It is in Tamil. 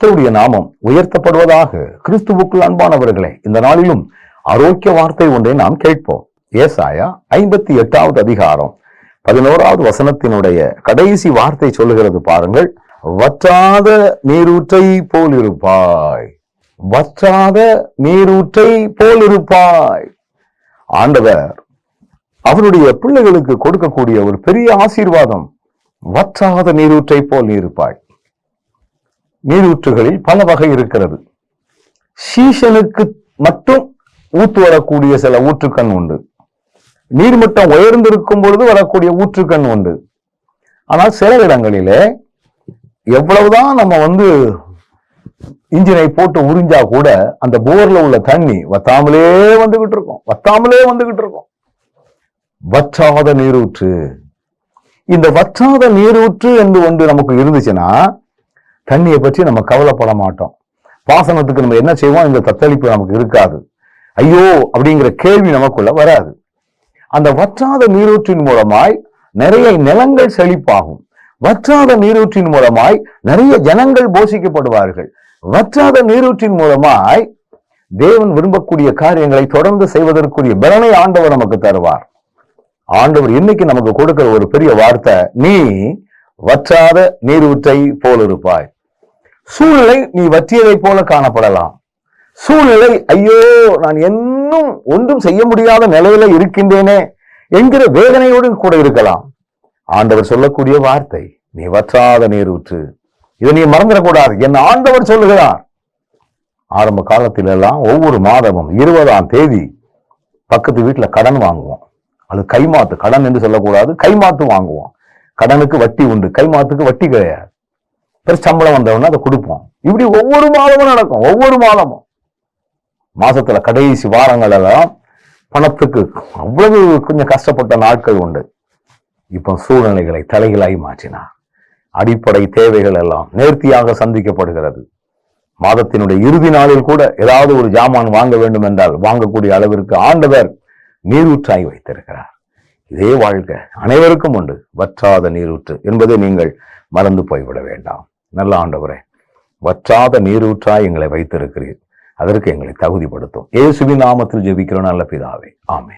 கர்த்தருடைய நாமம் உயர்த்தப்படுவதாக கிறிஸ்துவுக்குள் அன்பானவர்களே இந்த நாளிலும் ஆரோக்கிய வார்த்தை ஒன்றை நாம் கேட்போம். ஏசாயா ஐம்பத்தி எட்டாவது அதிகாரம் பதினோராவது வசனத்தினுடைய கடைசி வார்த்தை சொல்லுகிறது பாருங்கள். வற்றாத நீரூற்றை போல் இருப்பாய் வற்றாத நீரூற்றை போல் இருப்பாய் ஆண்டவர் அவருடைய பிள்ளைகளுக்கு கொடுக்கக்கூடிய ஒரு பெரிய ஆசீர்வாதம் வற்றாத நீரூற்றை போல் இருப்பாய் நீரூற்றுகளில் பல வகை இருக்கிறது. சீசனுக்கு மட்டும் ஊத்து வரக்கூடிய சில ஊற்றுக்கண் உண்டு. நீர்மட்டம் உயர்ந்திருக்கும் பொழுது வரக்கூடிய ஊற்றுக்கண் உண்டு. ஆனால் சில இடங்களிலே எவ்வளவுதான் நம்ம வந்து இன்ஜினை போட்டு உறிஞ்சா கூட அந்த போர்ல உள்ள தண்ணி வத்தாமலே வந்துகிட்டு இருக்கும். வத்தாமலே வந்துகிட்டு இருக்கும். வற்றாத நீரூற்று. இந்த வற்றாத நீரூற்று என்று ஒன்று நமக்கு இருந்துச்சுன்னா தண்ணியை பற்றி நம்ம கவலைப்பட மாட்டோம். பாசனத்துக்கு நம்ம என்ன செய்வோம்? இந்த தத்தளிப்பு நமக்கு இருக்காது. ஐயோ! அப்படிங்கிற கேள்வி நமக்குள்ள வராது. அந்த வற்றாத நீரூற்றின் மூலமாய் நிறைய நிலங்கள் செழிப்பாகும். வற்றாத நீரூற்றின் மூலமாய் நிறைய ஜனங்கள் போஷிக்கப்படுவார்கள். வற்றாத நீரூற்றின் மூலமாய் தேவன் விரும்பக்கூடிய காரியங்களை தொடர்ந்து செய்வதற்குரிய பலனை ஆண்டவர் நமக்கு தருவார். ஆண்டவர் இன்னைக்கு நமக்கு கொடுக்கிற ஒரு பெரிய வார்த்தை நீ வற்றாத நீரூற்றை போலிருப்பாய். சூழ்நிலை நீ வற்றியதை போல காணப்படலாம். சூழ்நிலை ஐயோ நான் இன்னும் ஒன்றும் செய்ய முடியாத நிலையில இருக்கின்றேனே என்கிற வேதனையோடு கூட இருக்கலாம். ஆண்டவர் சொல்லக்கூடிய வார்த்தை நீ வற்றாத நீரூற்று. இதை நீ மறந்துடக்கூடாது. என் ஆண்டவர் சொல்லுகிறார். ஆரம்ப காலத்திலெல்லாம் ஒவ்வொரு மாதமும் இருபதாம் தேதி பக்கத்து வீட்டில் கடன் வாங்குவோம். அது கைமாத்து கடன் என்று சொல்லக்கூடாது கைமாத்து வாங்குவோம். கடனுக்கு வட்டி உண்டு கைமாத்துக்கு வட்டி கிடையாது. சம்பளம் வந்தவொடனே அதை கொடுப்போம். இப்படி ஒவ்வொரு மாதமும் நடக்கும். ஒவ்வொரு மாதமும். மாசத்துல கடைசி வாரங்கள் எல்லாம் பணத்துக்கு அவ்வளவு கொஞ்சம் கஷ்டப்பட்ட நாட்கள் உண்டு. இப்போ சூழ்நிலைகளை தலைகளாய் மாற்றினார். அடிப்படை தேவைகள் எல்லாம் நேர்த்தியாக சந்திக்கப்படுகிறது. மாதத்தினுடைய இறுதி நாளில் கூட ஏதாவது ஒரு ஜாமான் வாங்க வேண்டும் என்றால் வாங்கக்கூடிய அளவிற்கு ஆண்டவர் நீரூற்றாய் வைத்திருக்கிறார். இதே வாழ்க்கை அனைவருக்கும் உண்டு. வற்றாத நீரூற்று என்பதை நீங்கள் மறந்து போய்விட வேண்டாம். நல்ல ஆண்டவரே வற்றாத நீரூற்றாய் எங்களை வைத்திருக்கிறீர். அதற்கு எங்களை தகுதிப்படுத்தும் ஏசுவி நாமத்தில் ஜெபிக்கிறோம். நல்ல பிதாவே. ஆமே